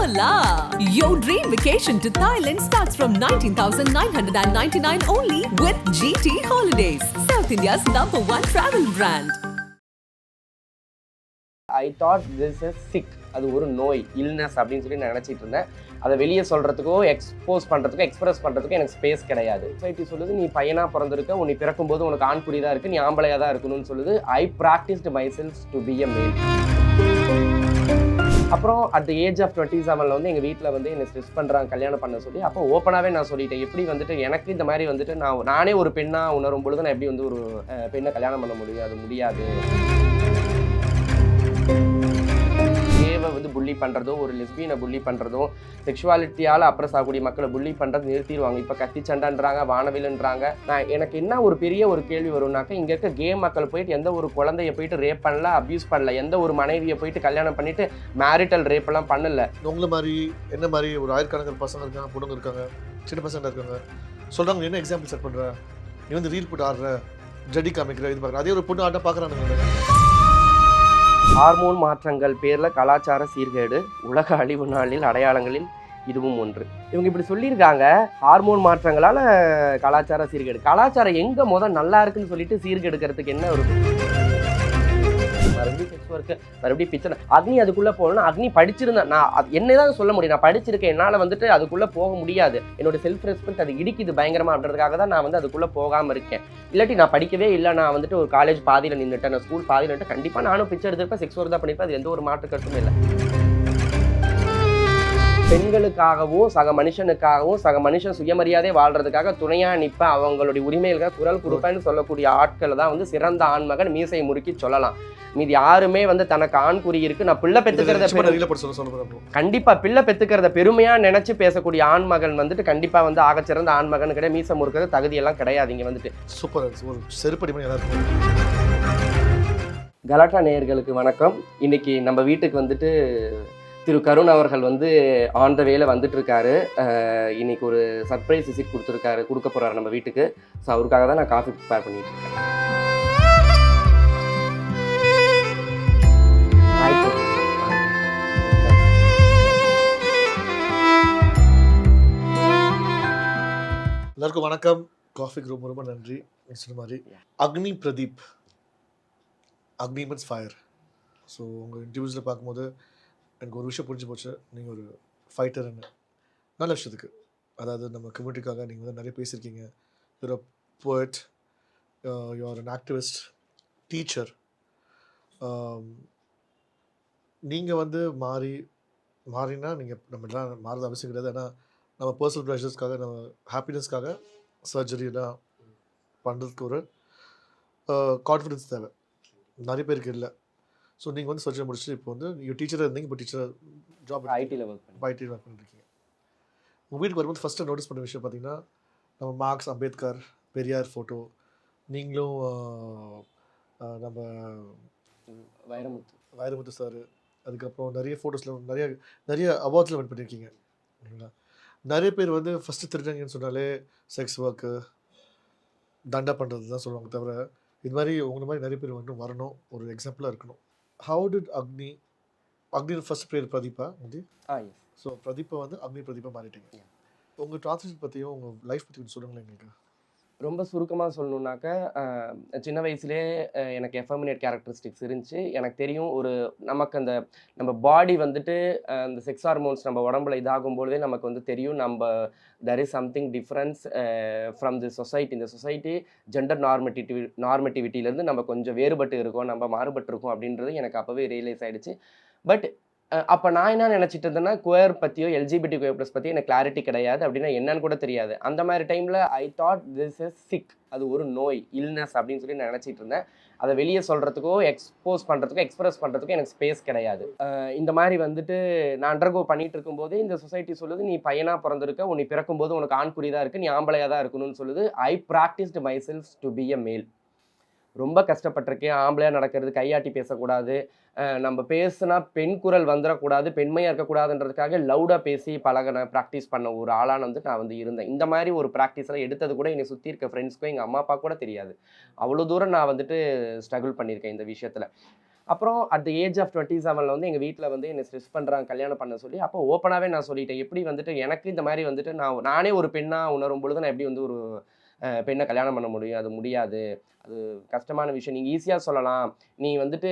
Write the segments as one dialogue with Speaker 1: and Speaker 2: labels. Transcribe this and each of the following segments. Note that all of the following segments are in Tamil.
Speaker 1: Hola! Your dream vacation to Thailand starts from 19,999 only with GT Holidays, South India's number one travel brand.
Speaker 2: I thought this is sick அது ஒரு நோய் இல்னஸ் அப்படின்னு சொல்லி நான் நினச்சிட்டு இருந்தேன். அதை வெளியே சொல்கிறதுக்கோ எக்ஸ்போஸ் பண்ணுறதுக்கோ எக்ஸ்பிரஸ் பண்ணுறதுக்கோ எனக்கு ஸ்பேஸ் கிடையாது. சொசைட்டி சொல்லுது நீ பையனாக பிறந்திருக்க உன்னை பிறக்கும்போது உனக்கு ஆண் தான் இருக்குது நீ ஆம்பளையாக தான் இருக்கணும்னு சொல்லுது. I practised myself to be a male அப்புறம் at the age of twenty செவனில் வந்து எங்கள் வீட்டில் வந்து என்னை ஸ்ட்ரெஸ் பண்ணுறாங்க கல்யாணம் பண்ண சொல்லி அப்போ ஓப்பனாகவே நான் சொல்லிட்டேன். எப்படி வந்துட்டு எனக்கு இந்த மாதிரி வந்துட்டு நான் நானே ஒரு பெண்ணாக உணரும் பொழுது நான் எப்படி வந்து ஒரு பெண்ணை கல்யாணம் பண்ண முடியும்? அது முடியாது. வந்து புள்ளி பண்ணுறதோ ஒரு லெஸ்பியனை புள்ளி பண்ணுறதோ செக்ஷுவாலிட்டியால் அப்ரஸ் ஆகக்கூடிய மக்களை புள்ளி பண்ணுறது நிறுத்திடுவாங்க. இப்போ கத்தி சண்டைன்றாங்க வானவில்ன்றாங்க. நான் எனக்கு என்ன ஒரு பெரிய ஒரு கேள்வி வரும்னாக்கா இங்கே இருக்க கே மக்கள் போயிட்டு எந்த ஒரு குழந்தைய போயிட்டு ரேப் பண்ணல அப்யூஸ் பண்ணல எந்த ஒரு மனைவியை போயிட்டு கல்யாணம் பண்ணிட்டு மேரிட்டல் ரேப் எல்லாம் பண்ணல.
Speaker 3: உங்களை மாதிரி என்ன மாதிரி ஒரு ஆயிரக்கணக்கான பசங்க இருக்காங்க பொண்ணுங்க இருக்காங்க சின்ன பசங்க இருக்காங்க. சொல்கிறாங்க என்ன எக்ஸாம்பிள் செட் பண்ணுற நீ வந்து ரீல் போட்டு ஆடுற? ஜடி காமிக்கிற இது பார்க்குற. அதே ஒரு பொண்ணு ஆட்டம் பார்க்குறானுங்க.
Speaker 2: ஹார்மோன் மாற்றங்கள் பேரில் கலாச்சார சீர்கேடு உலக அழிவு நாளில் அடையாளங்களில் இதுவும் ஒன்று. இவங்க இப்படி சொல்லியிருக்காங்க ஹார்மோன் மாற்றங்களால் கலாச்சார சீர்கேடு. கலாச்சாரம் எங்கே மொதல் நல்லா இருக்குன்னு சொல்லிட்டு சீர்கெடுக்கிறதுக்கு என்ன ஒரு மறுபடியும் ஒர்க்கு மறுபடியும் பிச்சை அக்னி அதுக்குள்ளே போகணும்னா அக்னி படிச்சிருந்தேன் நான் அது என்னதான் சொல்ல முடியும். நான் படிச்சிருக்கேன். என்னால் வந்துட்டு அதுக்குள்ளே போக முடியாது. என்னோட செல்ஃப் ரெஸ்பெக்ட் அது இடிக்குது பயங்கரமாக அப்படின்றதுக்காக தான் நான் வந்து அதுக்குள்ளே போகாமல் இருக்கேன். இல்லாட்டி நான் படிக்கவே இல்லை. நான் வந்துட்டு ஒரு காலேஜ் பாதியில் நின்றுட்டேன் நான் ஸ்கூல் பாதியில் நின்றுட்டு கண்டிப்பாக நானும் பிச்சை எடுத்திருப்பேன். செக்ஸ் ஒர்க் தான் பண்ணியிருப்பேன் அது எந்த ஒரு மாற்று கருத்துமே இல்லை. பெண்களுக்காகவும் சக மனுஷனுக்காகவும் சக மனுஷன் சுயமரியாதை வாழ்றதுக்காக துணையா நிப்ப அவங்களுடைய உரிமைகளுக்காக குரல் கொடுப்பேன்னு சொல்லக்கூடிய ஆட்களை தான் வந்து சிறந்த ஆண்மகன் மீசை முறுக்கி சொல்லலாம். மீதி யாருமே வந்து தனக்கு ஆண் குறி இருக்கு நான் பிள்ளை பெத்துக்கிறத கண்டிப்பா பிள்ளை பெத்துக்கிறத பெருமையா நினைச்சு பேசக்கூடிய ஆண்மகன் வந்துட்டு கண்டிப்பா வந்து ஆகச்சிறந்த ஆண்மகன் கிடையாது. மீசை முறுக்கிறது தகுதியெல்லாம் கிடையாது இங்க வந்துட்டு.
Speaker 3: சூப்பர் ஒரு செருப்படி
Speaker 2: கலாட்டா நேயர்களுக்கு வணக்கம். இன்னைக்கு நம்ம வீட்டுக்கு வந்துட்டு திரு கருண் அவர்கள் வந்து ஆன் த வேல வந்துட்டு இருக்காரு இன்னைக்கு ஒரு சர்ப்ரைஸ் விசிட் கொடுத்துருக்காரு கொடுக்க போறாரு நம்ம வீட்டுக்கு. ஸோ அவருக்காக தான் நான் காஃபி ப்ரிப்பேர் பண்ணிட்டு இருக்கேன்.
Speaker 3: எல்லாருக்கும் வணக்கம். காஃபிக்கு ரொம்ப ரொம்ப நன்றி. சொன்ன மாதிரி அக்னி பிரதீப். அக்னி மீன்ஸ் ஃபயர் ஸோ உங்கள் இன்டர்வியூஸில் பார்க்கும்போது எனக்கு ஒரு விஷயம் புரிஞ்சு போச்சு. நீங்கள் ஒரு ஃபைட்டர்னு நல்ல விஷயத்துக்கு. அதாவது நம்ம கம்யூனிட்டிக்காக நீங்கள் வந்து நிறைய பேசியிருக்கீங்க. யூர் அ போய்ட் யூஆர் அன் ஆக்டிவிஸ்ட் டீச்சர் நீங்கள் வந்து மாறி மாறினா நீங்கள் நம்ம எல்லாம் மாறது அவசியம் கிடையாது. ஏன்னா நம்ம பர்சனல் ப்ரெஷர்ஸ்க்காக நம்ம ஹாப்பினஸ்க்காக சர்ஜரிலாம் பண்ணுறதுக்கு ஒரு uh, கான்ஃபிடன்ஸ் தேவை. நிறைய பேருக்கு இல்லை. ஸோ நீங்கள் வந்து சர்ஜரி முடிச்சுட்டு இப்போ வந்து நீங்கள் டீச்சராக இருந்தீங்க இப்போ டீச்சராக ஜாப்
Speaker 2: ஐடியில் ஒர்க் பண்ணி
Speaker 3: ஐடி ஒர்க் பண்ணிருக்கீங்க. உங்கள் வீட்டுக்கு வரும்போது ஃபஸ்ட்டு நோட்டீஸ் பண்ண விஷயம் பார்த்தீங்கன்னா நம்ம மார்க்ஸ் அம்பேத்கர் பெரியார் ஃபோட்டோ நீங்களும் நம்ம
Speaker 2: வைரமுத்து.
Speaker 3: வைரமுத்து சார் அதுக்கப்புறம் நிறைய ஃபோட்டோஸில் நிறைய நிறைய அவார்ட்ஸில் வின் பண்ணியிருக்கீங்க ஓகேங்களா? நிறைய பேர் வந்து ஃபஸ்ட்டு திருடங்கன்னு சொன்னாலே செக்ஸ் ஒர்க்கு தண்டா பண்ணுறது தான் சொல்லுவாங்க தவிர இது மாதிரி உங்களை மாதிரி நிறைய பேர் வந்து வரணும் ஒரு எக்ஸாம்பிளாக இருக்கணும். How did Agni Agni first பேர் பிரதீபா
Speaker 2: ஆ எஸ்
Speaker 3: ஸோ பிரதீப்பை வந்து அக்னி பிரதீபா மாறிட்டீங்க. உங்கள் ட்ரான்ஸ்லேஷன் பற்றியும் உங்கள் லைஃப் பற்றி கொஞ்சம் சொல்லுங்களேன் எங்களுக்கு.
Speaker 2: ரொம்ப சுருக்கமாக சொல்லணுனாக்க சின்ன வயசுலேயே எனக்கு எஃபமினேட் கேரக்டரிஸ்டிக்ஸ் இருந்துச்சு. எனக்கு தெரியும் ஒரு நமக்கு அந்த நம்ம பாடி வந்துட்டு அந்த செக்ஸ் ஹார்மோன்ஸ் நம்ம உடம்புல இதாகும் பொழுதே நமக்கு வந்து தெரியும் நம்ம there is something difference from the society இந்த சொசைட்டி ஜெண்டர் நார்மட்டிவி நார்மட்டிவிட்டியிலேருந்து நம்ம கொஞ்சம் வேறுபட்டு இருக்கோம் நம்ம மாறுபட்டு இருக்கோம் அப்படின்றது எனக்கு அப்போவே ரியலைஸ் ஆகிடுச்சு பட் அப்போ நான் என்ன நினச்சிட்டு இருந்தேன்னா குயர் பற்றியோ எல்ஜிபிடி குயர் ப்ளஸ் பற்றியோ எனக்கு கிளாரிட்டி கிடையாது அப்படின்னா என்னன்னு கூட தெரியாது. அந்த மாதிரி டைமில் I thought this is sick அது ஒரு நோய் இல்னஸ் அப்படின்னு சொல்லி நான் நினச்சிட்டு இருந்தேன். அதை வெளியே சொல்கிறதுக்கோ எக்ஸ்போஸ் பண்ணுறதுக்கோ எக்ஸ்பிரஸ் பண்ணுறதுக்கோ எனக்கு ஸ்பேஸ் கிடையாது. இந்த மாதிரி வந்துட்டு நான் அண்டர்கோ பண்ணிட்டு இருக்கும்போதே இந்த சொசைட்டி சொல்லுது நீ பையனாக பிறந்திருக்க உன்னை பிறக்கும்போது உனக்கு ஆண் தான் இருக்குது நீ ஆம்பளையாக தான் இருக்கணும்னு சொல்லுது. I practised myself to be a male ரொம்ப கஷ்டப்பட்டிருக்கேன். ஆம்பளையாக நடக்கிறது கையாட்டி பேசக்கூடாது. நம்ம பேசுனா பெண் குரல் வந்துடக்கூடாது பெண்மையாக இருக்கக்கூடாதுன்றதுக்காக லவுடாக பேசி பழகின ப்ராக்டிஸ் பண்ண ஒரு ஆளான வந்து நான் வந்து இருந்தேன். இந்த மாதிரி ஒரு ப்ராக்டிஸ்லாம் எடுத்தது கூட என்னை சுற்றி இருக்க ஃப்ரெண்ட்ஸ்க்கும் எங்கள் அம்மா அப்பா கூட தெரியாது. அவ்வளோ தூரம் நான் வந்துட்டு ஸ்ட்ரகிள் பண்ணியிருக்கேன் இந்த விஷயத்தில். அப்புறம் at the age of twenty செவனில் வந்து எங்கள் வீட்டில் வந்து என்னை ஸ்ட்ரெஸ் பண்ணுறாங்க கல்யாணம் பண்ண சொல்லி அப்போ ஓப்பனாகவே நான் சொல்லிட்டேன். எப்படி வந்துட்டு எனக்கு இந்த மாதிரி வந்துட்டு நான் நானே ஒரு பெண்ணாக உணரும் பொழுது நான் எப்படி வந்து ஒரு பெண்ணை கல்யாணம் பண்ண முடியும்? அது முடியாது. அது கஷ்டமான விஷயம். நீங்கள் ஈஸியாக சொல்லலாம். நீ வந்துட்டு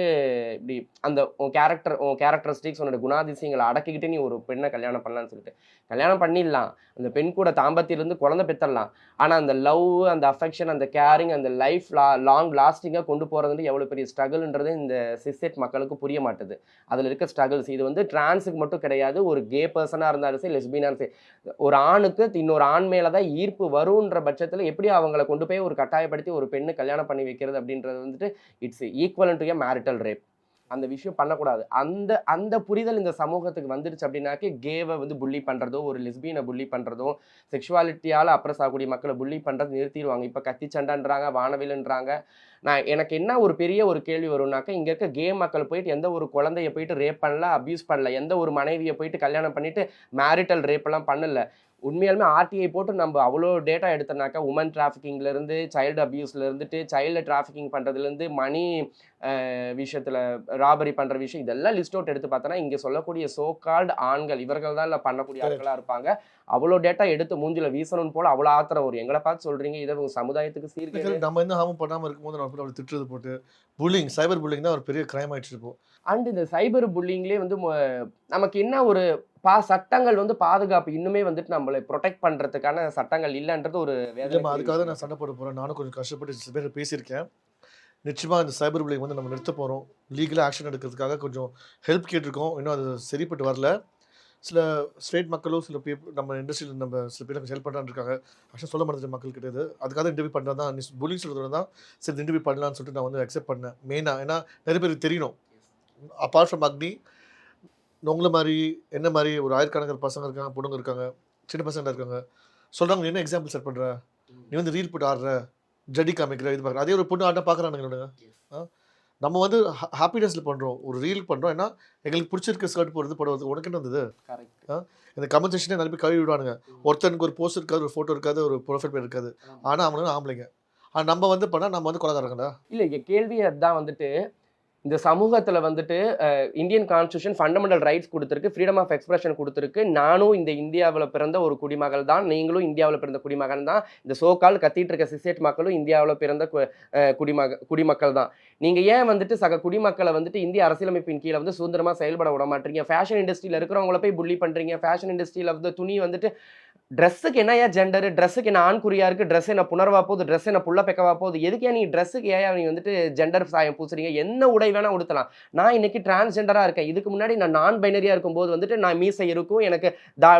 Speaker 2: இப்படி அந்த உன் கேரக்டர் உன் கேரக்டரிஸ்டிக்ஸ் உன்னோட குணாதிசயங்களை அடக்கிக்கிட்டு நீ ஒரு பெண்ணை கல்யாணம் பண்ணலான்னு சொல்லிட்டு. கல்யாணம் பண்ணிடலாம். அந்த பெண் கூட தாம்பத்தியிலேருந்து குழந்தை பெற்றலாம் ஆனால் அந்த லவ் அந்த அஃபெக்ஷன் அந்த கேரிங் அந்த லைஃப் லா லாங் லாஸ்டிங்காக கொண்டு போகிறது எவ்வளோ பெரிய ஸ்ட்ரகிள்ன்றது இந்த சிஸ்டெட் மக்களுக்கு புரிய மாட்டுது. அதில் இருக்க ஸ்ட்ரகிள்ஸ் இது வந்து டிரான்ஸுக்கு மட்டும் கிடையாது. ஒரு கே பர்சனாக இருந்தாலும் சரி லெஸ்பினாலும் சரி ஒரு ஆணுக்கு இன்னொரு ஆண் மேலே தான் ஈர்ப்பு வரும்ன்ற பட்சத்தில் எப்படி அவங்கள கொண்டு போய் ஒரு கட்டாயப்படுத்தி ஒரு பெண்ணு கல்யாணம் பண்ணி வைக்கிறது அப்படின்றது வந்துட்டு it's equal to a marital rape அந்த விஷயம் பண்ணக்கூடாது. அந்த அந்த புரிதல் இந்த சமூகத்துக்கு வந்துடுச்சு அப்படின்னாக்கே கேவை வந்து புள்ளி பண்ணுறதோ ஒரு லெஸ்பியனை புள்ளி பண்ணுறதோ செக்ஷுவாலிட்டியால் அப்ரஸ் ஆகக்கூடிய மக்களை புள்ளி பண்ணுறது நிறுத்திடுவாங்க. இப்போ கத்தி சண்டைன்றாங்க வானவில்ன்றாங்க நான் எனக்கு என்ன ஒரு பெரிய ஒரு கேள்வி வரும்னாக்கா இங்கே இருக்க கே மக்கள் போயிட்டு எந்த ஒரு குழந்தைய போயிட்டு ரேப் பண்ணல அப்யூஸ் பண்ணல எந்த ஒரு மனைவியை போயிட்டு கல்யாணம் பண்ணிட்டு மேரிட்டல் ரேப்லாம் பண்ணல. உண்மையாலுமே ஆர்டிஐ போட்டு நம்ம அவ்வளோ டேட்டா எடுத்தோம்னாக்கா உமன் டிராஃபிக்கிங்லேருந்து சைல்டு அப்யூஸ்ல இருந்துட்டு சைல்டு டிராஃபிக்கிங் பண்ணுறதுலேருந்து மணி விஷயத்தில் ராபரி பண்ணுற விஷயம் இதெல்லாம் லிஸ்ட் அவுட் எடுத்து பார்த்தோன்னா இங்கே சொல்லக்கூடிய சோ கால்டு ஆண்கள் இவர்கள் தான் இல்லை பண்ணக்கூடிய ஆட்களாக இருப்பாங்க. அவ்வளோ டேட்டா எடுத்து மூஞ்சில வீசணும் போல அவ்வளோ ஆத்திரம் வரும். எங்களை பார்த்து சொல்றீங்க இதை உங்க சமுதாயத்துக்கு சீர்கேடு.
Speaker 3: நம்ம என்ன ஹார்மும் பண்ணாமல் இருக்கும்போது நம்ம திட்டுறது போட்டு புல்லிங் சைபர் புல்லிங் தான் ஒரு பெரிய கிரைம் ஆயிடுச்சு இப்போ.
Speaker 2: அண்ட் இந்த சைபர் புல்லிங்லேயே வந்து நமக்கு என்ன ஒரு பா சட்டங்கள் வந்து பாதுகாப்பு இன்னுமே வந்துட்டு நம்மளை ப்ரொடெக்ட் பண்றதுக்கான சட்டங்கள் இல்லைன்றது ஒரு
Speaker 3: இல்லைம்மா அதுக்காக நான் சண்டை போட போகிறேன் நானும் கொஞ்சம் கஷ்டப்பட்டு சில பேர் பேசியிருக்கேன். நிச்சயமாக இந்த சைபர் புல்லிங் வந்து நம்ம நிறுத்த போகிறோம் லீகலாக ஆக்ஷன் எடுக்கிறதுக்காக கொஞ்சம் ஹெல்ப் கேட்டிருக்கோம். இன்னும் அது சரிப்பட்டு வரல. சில ஸ்டேட் மக்களும் சில people நம்ம இண்டஸ்ட்ரியில் நம்ம சில பேர் ஹெல்ப் பண்ணுறான்னு இருக்காங்க. ஆக்சுவலாக சொல்ல மாட்டேது மக்கள் கிடையாது அதுக்காக இன்டர்வியூ பண்ணுறது தான் புல்லிங் சொல்கிறது தான் சரி இன்டர்வியூ பண்ணலாம்னு சொல்லிட்டு நான் வந்து அக்செப்ட் பண்ணேன். மெயினாக ஏன்னா நிறைய பேருக்கு தெரியணும். அப்பார்ட் ஃப்ரம் அக்னி உங்களை மாதிரி என்ன மாதிரி ஒரு ஆயிரக்கணக்கான பசங்க இருக்காங்க பொண்ணுங்க இருக்காங்க சின்ன பசங்க இருக்காங்க. சொல்கிறாங்க நீ என்ன எக்ஸாம்பிள் செட் பண்ணுற நீ வந்து ரீல் போட்டு ஆடுற? ஜடி காமிக்கிற இது பார்க்குற அதே ஒரு பொண்ணு ஆட்டா பார்க்குறானுங்க ஆ? நம்ம வந்து ஹாப்பினஸில் பண்ணுறோம் ஒரு ரீல் பண்ணுறோம் ஏன்னா எங்களுக்கு பிடிச்சிருக்க ஸ்கர்ட் போடுறது போடுறது உனக்கு என்ன வந்தது?
Speaker 2: கரெக்ட்
Speaker 3: இந்த கமெண்ட் செக்ஷனே நிறைய பேர் கழுவி விடுவானுங்க. ஒருத்தனுக்கு ஒரு போஸ்ட் இருக்காது ஒரு ஃபோட்டோ இருக்காது ஒரு ப்ரொஃபைல் பேர் இருக்காது. ஆனால் அவனுக்கு ஆம்பளைங்க. ஆனால் நம்ம வந்து பண்ணால் நம்ம வந்து கொலகாரங்கடா.
Speaker 2: இல்ல இங்க கேள்வி அதுதான் வந்துட்டு இந்த சமூகத்தில் வந்துட்டு இந்தியன் கான்ஸ்டியூஷன் ஃபண்டமெண்டல் ரைட்ஸ் கொடுத்துருக்கு ஃப்ரீடம் ஆஃப் எக்ஸ்பிரஷன் கொடுத்துருக்கு. நானும் இந்த இந்தியாவில் பிறந்த ஒரு குடிமகள் தான். நீங்களும் இந்தியாவில் பிறந்த குடிமகன் தான். இந்த சோக்கால் கத்திட்டு இருக்க சிசேட் மக்களும் இந்தியாவில் பிறந்த கு- குடிமக குடிமக்கள் தான். நீங்கள் ஏன் வந்துட்டு சக குடிமக்களை வந்துட்டு இந்திய அரசியலமைப்பின் கீழே வந்து சுதந்திரமாக செயல்பட விட மாட்டீங்க? ஃபேஷன் இண்டஸ்ட்ரியில் இருக்கிறவங்கள போய் புள்ளி பண்ணுறீங்க ஃபேஷன் இண்டஸ்ட்ரியில வந்து துணி வந்துட்டு ட்ரெஸ்ஸுக்கு என்ன ஏன் ஜெண்டர் ட்ரெஸ்ஸுக்கு என்ன ஆண்குறியா இருக்குது ட்ரெஸ் என்ன புணர்வா போகுது? ட்ரெஸ் என்ன புள்ள பெக்கவா போகுது? எதுக்கே நீ ட்ரெஸ்ஸுக்கு ஏன் நீ வந்துட்டு ஜெண்டர் சாயம் பூசுறீங்க? என்ன உடை வேணால் உடுத்தலாம். நான் இன்னைக்கு டிரான்ஸ்ஜெண்டராக இருக்கேன். இதுக்கு முன்னாடி நான் நான் பைனரியாக இருக்கும்போது வந்துட்டு நான் மீசை இருக்கும் எனக்கு தா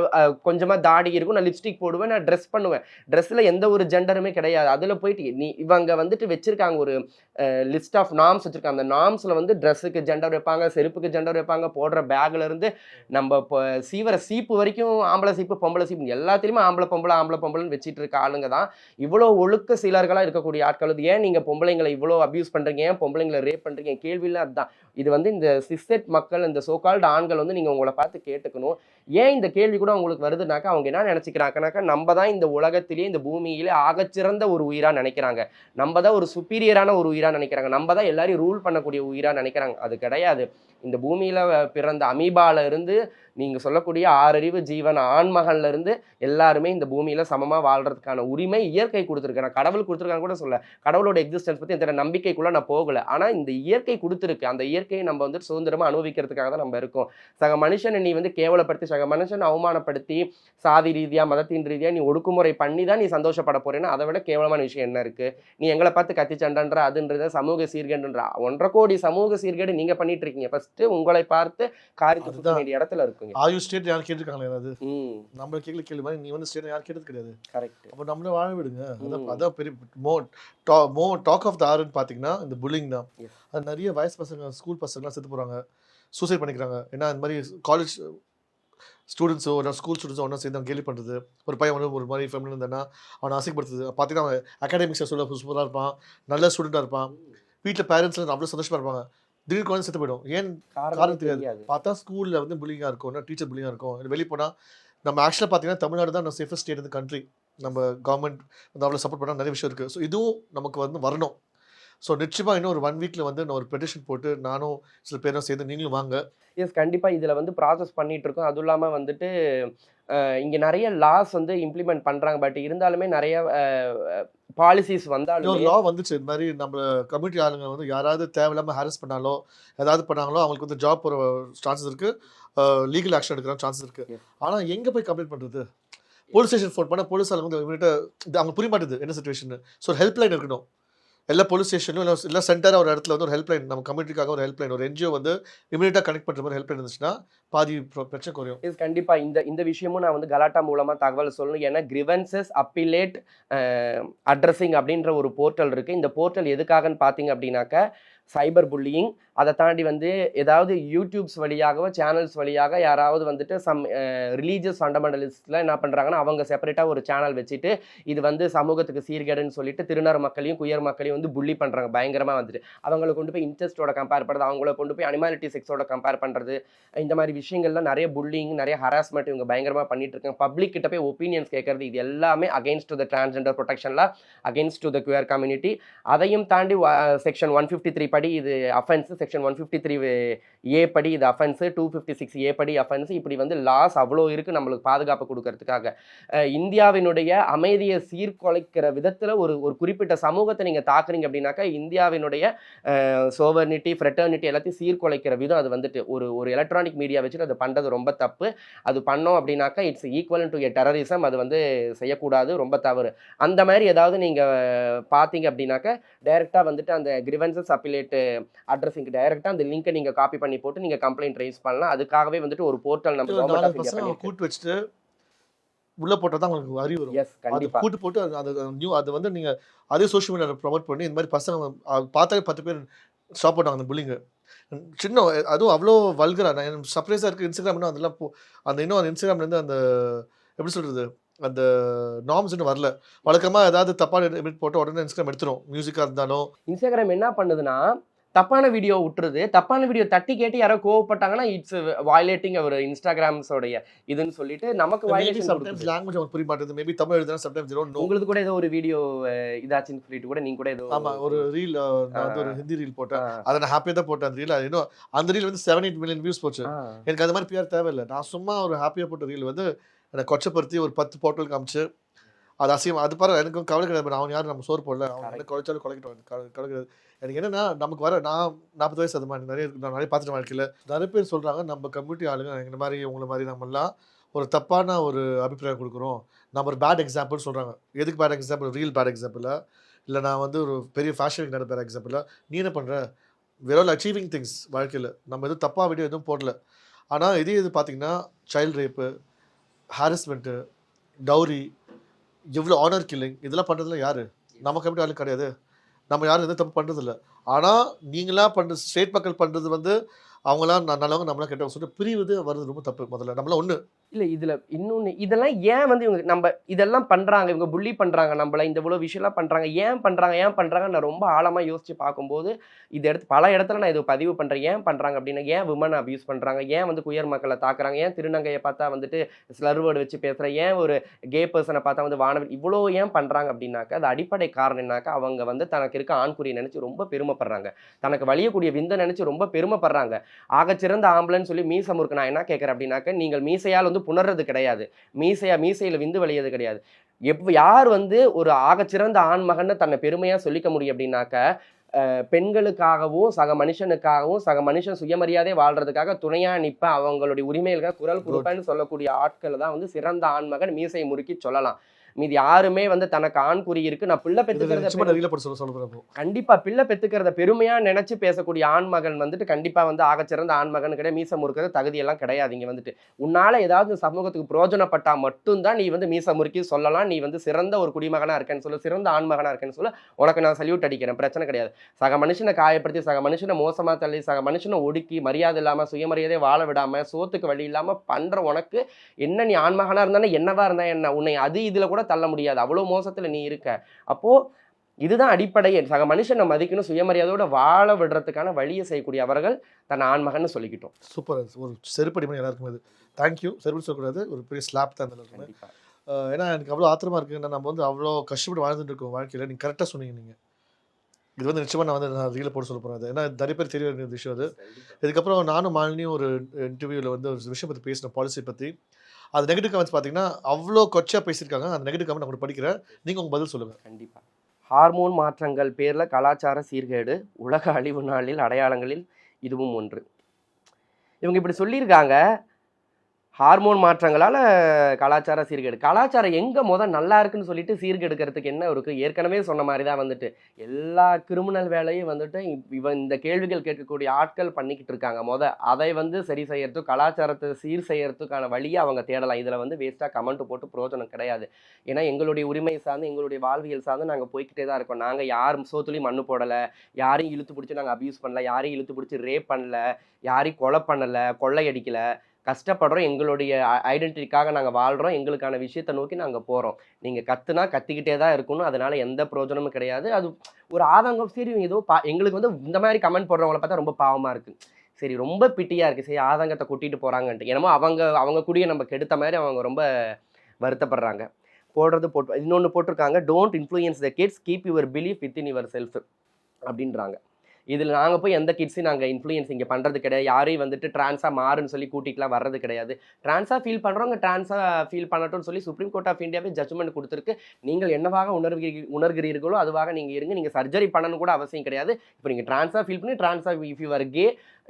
Speaker 2: கொஞ்சமாக தாடி இருக்கும். நான் லிப்ஸ்டிக் போடுவேன் நான் ட்ரெஸ் பண்ணுவேன். ட்ரெஸ்ஸில் எந்த ஒரு ஜெண்டருமே கிடையாது. அதில் போயிட்டு நீ இவங்க வந்துட்டு வச்சுருக்காங்க ஒரு லிஸ்ட் ஆஃப் நாம்ஸ் வச்சுருக்காங்க. அந்த நாம்ஸில் வந்து ட்ரெஸ்ஸுக்கு ஜெண்டர் வைப்பாங்க செருப்புக்கு ஜெண்டர் வைப்பாங்க போடுற பேக்லேருந்து நம்ம இப்போ சீவர சீப்பு வரைக்கும் ஆம்பளை சீப்பு பொம்பளை சீப்பு எல்லா எல்லாத்துலேயுமே ஆம்பளை பொம்பளை ஆம்பளை பொம்பளைன்னு வச்சுட்டு இருக்க ஆளுங்க தான். இவ்வளோ ஒழுக்க சீலர்களாக இருக்கக்கூடிய ஆட்கள் ஏன் நீங்கள் பொம்பளைங்களை இவ்வளோ அப்யூஸ் பண்ணுறீங்க ஏன் பொம்பளைங்களை ரேப் பண்ணுறீங்க கேள்வியில் அதுதான். இது வந்து இந்த சிஸ்டெட் மக்கள் இந்த சோகால்டு ஆண்கள் வந்து நீங்கள் உங்களை பார்த்து கேட்டுக்கணும். ஏன் இந்த கேள்வி கூட உங்களுக்கு வருதுனாக்கா அவங்க என்ன நினச்சிக்கிறாங்கனாக்கா நம்ம தான் இந்த உலகத்திலேயே இந்த பூமியிலே ஆகச்சிறந்த ஒரு உயிராக நினைக்கிறாங்க. நம்ம தான் ஒரு சுப்பீரியரான ஒரு உயிராக நினைக்கிறாங்க. நம்ம தான் எல்லாரையும் ரூல் பண்ணக்கூடிய உயிராக நினைக்கிறாங்க. அது கிடையாது. இந்த பூமியில் பிறந்த அமீபால இருந்து நீங்கள் சொல்லக்கூடிய ஆறறிவு ஜீவன் ஆண்மகன்ல இருந்து எல்லாருமே இந்த பூமியில் சமமாக வாழ்கிறதுக்கான உரிமை இயற்கை கொடுத்துருக்கேன் நான் கடவுள் கொடுத்துருக்கான்னு கூட சொல்ல கடவுளோட எக்ஸிஸ்டன்ஸ் பற்றி எந்த நம்பிக்கைக்குள்ளே நான் போகலை. ஆனால் இந்த இயற்கை கொடுத்துருக்கு. அந்த இயற்கை இயற்கையை நம்ம வந்து சுதந்திரமாக அனுபவிக்கிறதுக்காக தான் நம்ம இருக்கோம். சக மனுஷனை நீ வந்து கேவலப்படுத்தி சக மனுஷனை அவமானப்படுத்தி சாதி ரீதியாக மதத்தின் ரீதியாக நீ ஒடுக்குமுறை பண்ணி தான் நீ சந்தோஷப்பட போறேன்னா அதை விட கேவலமான விஷயம் என்ன இருக்கு? நீ எங்களை பார்த்து கத்தி சண்டைன்ற அதுன்றத சமூக சீர்கேடுன்ற ஒன்றரை கோடி சமூக சீர்கேடு நீங்க பண்ணிட்டு இருக்கீங்க. ஃபர்ஸ்ட் உங்களை பார்த்து காரி துப்ப
Speaker 3: அதுதான்.
Speaker 2: வேண்டிய இடத்துல இருக்குங்க.
Speaker 3: ஆயு ஸ்டேட் யாரும் கேட்டிருக்காங்களே ஏதாவது?
Speaker 2: ம்.
Speaker 3: நம்மள கேட்கல கேள்வி மாதிரி நீ வந்து ஸ்டேட் யாரும் கேட்டது கிடையாது.
Speaker 2: கரெக்ட்
Speaker 3: அப்போ நம்மளே வாழ விடுங்க. அதான் பெரிய மோ மோ டாக் ஆஃப் த ஆர்ன்னு பார்த்தீங்கன்னா இந்த புல்லிங் தான். அது நிறைய வயசு பசங்க ஸ்கூல் பசங்கலாம் செத்து போகிறாங்க சூசைட் பண்ணிக்கிறாங்க. ஏன்னா இந்த மாதிரி காலேஜ் ஸ்டூடெண்ட்ஸோ ஒரு ஸ்கூல் ஸ்டூடெண்ட்ஸோ ஒன்றா சேர்ந்து கேலி பண்ணுறது ஒரு பையன் வந்து ஒரு மாதிரி ஃபேமிலி இருந்தானா அவனை அசிங்கப்படுத்துது பார்த்தீங்கன்னா அவன் அகாடமிக்ஸை சொல்ல சூப்பராக இருப்பான். நல்ல ஸ்டூடெண்ட்டாக இருப்பான். வீட்டில் பேரண்ட்ஸ்லாம் அவ்வளோ சந்தோஷமாக இருப்பாங்க. திடீர்னு குழந்தை செத்து போயிடும். ஏன்?
Speaker 2: காரணம்
Speaker 3: தெரியாது. பார்த்தா ஸ்கூலில் வந்து புல்லிங்காக இருக்கும். டீச்சர் புல்லிங்காக இருக்கும். வெளியே போனால் நம்ம ஆக்சுவலாக பார்த்தீங்கன்னா தமிழ்நாடு தான் நம்ம சேஃபஸ்ட் ஸ்டேட் இந்த கண்ட்ரி நம்ம கவர்மெண்ட் வந்து அவ்வளோ சப்போர்ட் பண்ணால் நிறைய விஷயம் இருக்குது ஸோ இதுவும் நமக்கு வந்து வரணும். ஸோ நிச்சயமாக இன்னும் ஒரு ஒன் வீக்கில் வந்து நான் ஒரு பெட்டிஷன் போட்டு நானும் சில பேரும் சேர்ந்து நீங்களும் வாங்க.
Speaker 2: எஸ் கண்டிப்பாக இதில் வந்து ப்ராசஸ் பண்ணிட்டு இருக்கோம். அதுவும் இல்லாமல் வந்துட்டு இங்கே நிறைய லாஸ் வந்து இம்ப்ளிமெண்ட் பண்ணுறாங்க பட் இருந்தாலுமே நிறைய பாலிசிஸ் வந்தாலும்
Speaker 3: லா வந்துச்சு. இந்த மாதிரி நம்ம கம்யூனிட்டி ஆளுங்க வந்து யாராவது தேவையில்லாமல் ஹாரஸ் பண்ணாலோ ஏதாவது பண்ணாங்களோ அவங்களுக்கு வந்து ஜாப் போகிற சான்சஸ் இருக்குது லீகல் ஆக்ஷன் எடுக்கிற சான்சஸ் இருக்குது. ஆனால் எங்கே போய் கம்ப்ளைண்ட் பண்ணுறது போலீஸ் ஸ்டேஷன் ஃபோன் பண்ணால் போலீஸ் ஆளுங்க வந்து இது அவங்க புரிய மாட்டுது என்ன சுச்சுவேஷன் ஸோ ஒரு ஹெல்ப்லைன் இருக்கணும். எல்லா போலீஸ் ஸ்டேஷனும் இல்லை எல்லா சென்டராக ஒரு இடத்துல வந்து ஒரு ஹெல்ப்லைன் நம்ம கம்யூனிட்டிக்காக ஒரு ஹெல்ப்லைன் ஒரு என்ஜிஓ வந்து இமீடியட்டாக கனெக்ட் பண்ணுற மாதிரி ஹெல்ப்லைன் இருந்துச்சுன்னா பாதி பிரச்சனை குறையும்.
Speaker 2: இது கண்டிப்பாக இந்த இந்த விஷயமும் நான் வந்து கலாட்டா மூலமாக தகவல் சொல்லணும். ஏன்னா கிரிவன்சஸ் அப்பிலேட் அட்ரஸிங் அப்படின்ற ஒரு போர்ட்டல் இருக்குது இந்த போர்ட்டல் எதுக்காகன்னு பார்த்தீங்க அப்படின்னாக்க சைபர் புல்லியிங் அதை தாண்டி வந்து ஏதாவது யூடியூப்ஸ் வழியாகவோ சேனல்ஸ் வழியாக யாராவது வந்துட்டு சம் ரிலீஜியஸ் ஃபண்டமெண்டலிஸ்டில் என்ன பண்ணுறாங்கன்னா அவங்க செப்பரேட்டாக ஒரு சேனல் வச்சுட்டு இது வந்து சமூகத்துக்கு சீர்கேடுன்னு சொல்லிட்டு திருநர் மக்களையும் குயர் மக்களையும் வந்து புள்ளி பண்ணுறாங்க பயங்கரமாக வந்துட்டு. அவங்கள கொண்டு போய் இன்ட்ரெஸ்ட்டோட கம்பேர் பண்ணுறது அவங்கள கொண்டு போய் அனிமாலிட்டி செக்ஸோட கம்பேர் பண்ணுறது இந்த மாதிரி விஷயங்கள்லாம் நிறைய புல்லிங் நிறைய ஹராஸ்மெண்ட் இவங்க பயங்கரமாக பண்ணிட்டு இருக்காங்க. பப்ளிக் கிட்ட போய் ஒப்பீனியன்ஸ் கேட்கறது இது எல்லாமே against to the transgender ப்ரொடெக்ஷன்ல against to the queer community அதையும் தாண்டி செக்ஷன் ஒன் ஃபிஃப்டி த்ரீ படி இது offence section one fifty three A படி இது offence two fifty six A படி அஃபென்ஸ் இப்படி வந்து லாஸ் அவ்வளோ இருக்குது நம்மளுக்கு பாதுகாப்பு கொடுக்கறதுக்காக. இந்தியாவினுடைய அமைதியை சீர்குலைக்கிற விதத்தில் ஒரு ஒரு குறிப்பிட்ட சமூகத்தை நீங்கள் தாக்குறீங்க அப்படின்னாக்கா இந்தியாவினுடைய சோவர்னிட்டி ஃப்ரெட்டர்னிட்டி எல்லாத்தையும் சீர்குலைக்கிற விதம் அது வந்துட்டு. ஒரு ஒரு எலக்ட்ரானிக் மீடியா வச்சுட்டு அது பண்ணுறது ரொம்ப தப்பு. அது பண்ணோம் அப்படின்னாக்கா it's equal to a terrorism அது வந்து செய்யக்கூடாது ரொம்ப தவறு. அந்த மாதிரி ஏதாவது நீங்கள் பார்த்தீங்க அப்படின்னாக்கா டைரெக்டாக வந்துட்டு அந்த கிரிவன்சஸ் அப்பிலேட்டு அட்ரஸிங்க்கு டைரெக்டாக அந்த லிங்கை நீங்கள் காப்பி பண்ணி போட்டு நீங்கள் கம்ப்ளைண்ட் ரைஸ் பண்ணலாம். அதுக்காகவே வந்துட்டு ஒரு போர்ட்டல் நம்ம கவர்மெண்ட் ஆஃப் இந்தியா
Speaker 3: கூட்டு வச்சுட்டு உள்ள போட்டால் தான் உங்களுக்கு அறிவு வரும்.
Speaker 2: எஸ் கண்டிப்பாக
Speaker 3: கூட்டு போட்டு அது- நியூ அது வந்து நீங்க அதே சோஷியல் மீடியாவில் ப்ரொமோட் பண்ணி இந்த மாதிரி பசங்க பார்த்தாலே பத்து பேர் ஸ்டாப் பண்ணுவாங்க அந்த புள்ளிங்க சின்ன அதுவும் அவ்வளோ வல்கரா நான் சர்ப்ரைஸாக இருக்குது இன்ஸ்டாகிராம்னா அதெல்லாம் போ அந்த இன்னும் அந்த இன்ஸ்டாகிராம்லேருந்து அந்த எப்படி சொல்கிறது அந்த நார்ம்ஸ் இன்னும் வரல. வழக்கமாக ஏதாவது தப்பான எடிட் போட்டு உடனே இன்ஸ்டாகிராம் எடுத்துரும். மியூசிக்காக இருந்தாலும்.
Speaker 2: இன்ஸ்டாகிராம் என்ன பண்ணுதுன்னா தப்பான வீடியோ விட்டுருது தப்பான வீடியோ தட்டி கேட்டு யாரோ கோவப்பட்டாங்கன்னா இட்ஸ் வயலேட்டிங் அவர் இன்ஸ்டாகிராம்ஸோடைய இதுன்னு சொல்லிட்டு நமக்கு
Speaker 3: சம்டைம்ஸ். லாங்குவேஜ் அவங்களுக்கு புரிய மாட்டேது மேபி தமிழ் எழுதுனா சம்டைம்ஸ் நோ
Speaker 2: உங்களுக்கு கூட ஏதோ ஒரு வீடியோ இதாச்சுன்னு சொல்லிட்டு கூட நீங்க கூட ஏதோ
Speaker 3: ஆமா ஒரு ரீல் நான் வந்து ஒரு ஹிந்தி ரீல் போட்டேன். அதை நான் ஹாப்பியாக தான் போட்டேன். அந்த ரீல் அது இன்னும் அந்த ரீல் வந்து செவன் எயிட் மில்லியன் வியூஸ் போச்சு. எனக்கு அந்த மாதிரி பிஆர் தேவையில்லை. நான் சும்மா ஒரு ஹாப்பியாக போட்ட ரீல் வந்து எனக்கு கொச்சப்படுத்தி ஒரு பத்து போட்டல் காமிச்சு அது அசியம் அது பாரு எனக்கு கவலை கிடையாது அவன் யாரும் நம்ம சோறு போடல அவன் என்ன குறைச்சாலும் குறைக்கட்டும் கவலை கிடையாது. எனக்கு என்னன்னா நமக்கு வர நான் நாற்பது வயசு அது மாதிரி நிறைய இருக்கு. நான் நிறைய பார்த்துட்டு வாழ்க்கையில். நிறைய பேர் சொல்கிறாங்க நம்ம கம்யூனிட்டி ஆளுங்க இந்த மாதிரி உங்களை மாதிரி நம்மலாம் ஒரு தப்பான ஒரு அபிப்பிராயம் கொடுக்குறோம். நம்ம ஒரு பேட் எக்ஸாம்பிள் சொல்கிறாங்க எதுக்கு பேட் எக்ஸாம்பிள் ரீல் பேட் எக்ஸாம்பிளா இல்லை நான் வந்து ஒரு பெரிய ஃபேஷன் நடந்த பேட் எக்ஸாம்பிளா நீ என்ன பண்ணுற வெறும் அச்சீவிங் திங்ஸ் வாழ்க்கையில். நம்ம எதுவும் தப்பாக வீடியோ எதுவும் போடல. ஆனால் இதே இது பார்த்தீங்கன்னா சைல்ட் ரேப்பு ஹாரஸ்மெண்ட்டு டவுரி எவ்வளோ ஆனர் கில்லிங் இதெல்லாம் பண்ணுறதுல யார்? நம்ம கம்யூனிட்டி ஆளு கிடையாது. நம்ம யாரும் எதுவும் தப்பு பண்ணுறதில்ல ஆனால் நீங்களா பண்ணுற ஸ்டேட் மக்கள் பண்ணுறது வந்து அவங்களாம் நல்லவங்க நம்மளாம் கெட்டவங்க சொல்லிட்டு பிரிவுது வருது ரொம்ப தப்பு முதல்ல. நம்மளாம் ஒன்று
Speaker 2: இல்லை இதில் இன்னொன்று இதெல்லாம் ஏன் வந்து இவங்க நம்ம இதெல்லாம் பண்ணுறாங்க இவங்க புள்ளி பண்ணுறாங்க நம்மள இந்த இவ்வளோ விஷயம்லாம் பண்ணுறாங்க ஏன் பண்ணுறாங்க ஏன் பண்ணுறாங்க நான் ரொம்ப ஆழமாக யோசித்து பார்க்கும்போது இது எடுத்து பல இடத்துல நான் இதை பதிவு பண்ணுறேன் ஏன் பண்ணுறாங்க அப்படின்னா ஏன் விமன் அபியூஸ் பண்ணுறாங்க ஏன் வந்து குயர் மக்களை தாக்குறாங்க? ஏன் திருநங்கையை பார்த்தா வந்துட்டு ஸ்லர்வேர்டு வச்சு பேசுகிறேன் ஏன் ஒரு கே பர்சனை பார்த்தா வந்து வானவில் இவ்வளோ ஏன் பண்ணுறாங்க அப்படின்னாக்கா அது அடிப்படை காரணம் என்னாக்கா அவங்க வந்து தனக்கு இருக்க ஆண்குறியை நினச்சி ரொம்ப பெருமைப்படுறாங்க. தனக்கு வழியக்கூடிய விந்தை நினச்சி ரொம்ப பெருமைப்படுறாங்க. ஆகச்சிறந்த ஆம்பளைன்னு சொல்லி மீசை முறுக்கு நான் என்ன கேட்குறேன் அப்படின்னாக்க நீங்கள் மீசையால் வந்து புணர்றது கிடையாது. மீசையா மீசையில் விந்து வழியது கிடையாது. எப் யார் வந்து ஒரு ஆகச்சிறந்த ஆண்மகன்னு தன்னை பெருமையாக சொல்லிக்க முடியும் அப்படின்னாக்க பெண்களுக்காகவும் சக மனுஷனுக்காகவும் சக மனுஷன் சுயமரியாதை வாழ்றதுக்காக துணையா நிப்ப அவங்களுடைய உரிமைகளுக்காக குரல் கொடுப்பேன்னு சொல்லக்கூடிய ஆட்கள் தான் வந்து சிறந்த ஆண்மகன் மீசை முறுக்கி சொல்லலாம். மீதி யாருமே வந்து தனக்கு ஆண் குறி இருக்கு. நான் பிள்ளை பெற்றுக்கிறத கண்டிப்பா பிள்ளை பெத்துக்கிறத பெருமையா நினைச்சு பேசக்கூடிய ஆண்மகன் வந்துட்டு கண்டிப்பா வந்து ஆகச்சிறந்த ஆண்மகன் கிடையாது. மீசை முறுக்கிறது தகுதியெல்லாம் கிடையாது இங்க வந்துட்டு. உன்னால ஏதாவது சமூகத்துக்கு பிரயோஜனப்பட்டா மட்டும்தான் நீ வந்து மீசை முறுக்கி சொல்லலாம். நீ வந்து சிறந்த ஒரு குடிமகனா இருக்கேன்னு சொல்ல சிறந்த ஆண்மகனா இருக்கேன்னு சொல்ல. உனக்கு நான் சல்யூட் அடிக்கிறேன். பிரச்சனை கிடையாது. சக மனுஷனை காயப்படுத்தி சக மனுஷனை மோசமா தள்ளி சக மனுஷனை ஒடுக்கி மரியாதை இல்லாம சுயமரியாதை வாழ விடாம சோத்துக்கு வழி இல்லாம பண்ற உனக்கு என்ன நீ ஆண்மகனா இருந்தானே என்னவா இருந்தா என்ன? உன்னை அது இதுல கூட தள்ள முடியாது. அவ்வளவு மோசத்துல நீ இருக்க. அப்போ இதுதான் அடிப்படையே சக மனுஷனை மதிக்கணும் சுயமரியாதையோட வாழ விடுறதுக்கான வழியை செய்யக்கூடிய அவர்கள் தன் ஆண்மகன்னு சொல்லிக்கிட்டோம்.
Speaker 3: சூப்பர். ஒரு செருப்படி பண்ணி எல்லாருக்கும் இது. தேங்க்யூ செருப்படி சொல்லக்கூடாது. ஒரு பெரிய ஸ்லாப் தான் ஏன்னா எனக்கு அவ்வளோ ஆத்திரமா இருக்கு. ஏன்னா நம்ம வந்து அவ்வளோ கஷ்டப்பட்டு வாழ்ந்துட்டு இருக்கோம் வாழ்க்கையில். நீங்கள் கரெக்டாக சொன்னீங்க நீங்கள் இது வந்து நிச்சயமாக நான் வந்து நான் ரீல போட சொல்ல போகிறேன் அது ஏன்னா நிறைய பேர் தெரிய வேண்டிய விஷயம் அது. இதுக்கப்புறம் நானும் மாலினியும் ஒரு இன்டர்வியூவில் வந்து ஒரு விஷயம் பற்றி பேசின பாலிசி பற்றி அது நெகட்டிவ் கமெண்ட்ஸ் பார்த்தீங்கன்னா அவ்வளோ கொச்சா பேசியிருக்காங்க. அந்த நெகட்டிவ் கமெண்ட் நான் உங்களுக்கு படிக்கிறேன். நீங்கள் உங்கள் பதில் சொல்லுங்கள்
Speaker 2: கண்டிப்பாக ஹார்மோன் மாற்றங்கள் பேரில் கலாச்சார சீர்கேடு உலக அழிவு நாளில் அடையாளங்களில் இதுவும் ஒன்று. இவங்க இப்படி சொல்லியிருக்காங்க. ஹார்மோன் மாற்றங்களால் கலாச்சார சீர்கேடு. கலாச்சாரம் எங்கே முதல் நல்லா இருக்குன்னு சொல்லிட்டு சீர்கெடுக்கிறதுக்கு என்ன இருக்குது ஏற்கனவே சொன்ன மாதிரி தான் வந்துட்டு. எல்லா கிரிமினல் வேலையும் வந்துட்டு இவன் இந்த கேள்விகள் கேட்கக்கூடிய ஆட்கள் பண்ணிக்கிட்டு இருக்காங்க முத. அதை வந்து சரி செய்யறதுக்கு கலாச்சாரத்தை சீர் செய்யறதுக்கான வழியை அவங்க தேடலாம். இதில் வந்து வேஸ்ட்டாக கமெண்ட் போட்டு பிரயோஜனம் கிடையாது. ஏன்னா எங்களுடைய உரிமை சார்ந்து எங்களுடைய வாழ்வியல் சார்ந்து நாங்கள் போய்க்கிட்டே தான் இருக்கோம். நாங்கள் யார் சோத்துலையும் மண்ணு போடலை. யாரையும் இழுத்து பிடிச்சி நாங்கள் அப்யூஸ் பண்ணல. யாரையும் இழுத்து பிடிச்சி ரேப் பண்ணல. யாரையும் கொலை பண்ணலை. கொள்ளையடிக்கலை. கஷ்டப்படுறோம். எங்களுடைய ஐடென்டிட்டிக்காக நாங்கள் வாழ்கிறோம் எங்களுக்கான விஷயத்தை நோக்கி நாங்கள் போகிறோம் நீங்கள் கத்துனா கத்திக்கிட்டே தான் இருக்கணும். அதனால எந்த பிரயோஜனமும் கிடையாது. அது ஒரு ஆதங்கம். சரி ஏதோ பா எங்களுக்கு வந்து இந்த மாதிரி கமெண்ட் போடுறவங்கள பார்த்தா ரொம்ப பாவமாக இருக்குது சரி ரொம்ப பிட்டியாக இருக்குது சரி ஆதங்கத்தை கூட்டிகிட்டு போகிறாங்கன்ட்டு என்னமோ அவங்க அவங்க கூடயே நம்ம கெடுத்த மாதிரி அவங்க ரொம்ப வருத்தப்படுறாங்க. போடுறது போட்டு இன்னொன்று போட்டிருக்காங்க. Don't influence the kids keep your belief within yourself அப்படின்றாங்க. இதில் நாங்கள் போய் எந்த கிட்ஸையும் நாங்கள் இன்ஃப்ளூயன்ஸ் இங்கே பண்ணுறது கிடையாது. யாரையும் வந்துட்டு ட்ரான்ஸாக மாறுன்னு சொல்லி கூட்டிகிட்டுலாம் வர்றது கிடையாது. ட்ரான்ஸாக ஃபீல் பண்ணுறவங்க ட்ரான்ஸாக ஃபீல் பண்ணட்டும்னு சொல்லி சுப்ரீம் கோர்ட் ஆஃப் இந்தியாவே ஜட்ஜ்மெண்ட் கொடுத்துருக்கு. நீங்கள் என்னவாக உணர்கிறீ உணர்கிறீர்களோ அதுவாக நீங்கள் இருங்க. நீங்கள் சர்ஜரி பண்ணணும் கூட அவசியம் கிடையாது. இப்போ நீங்கள் ட்ரான்ஸாக ஃபீல் பண்ணி ட்ரான்ஸாக இஃப் யூ ஆர் கே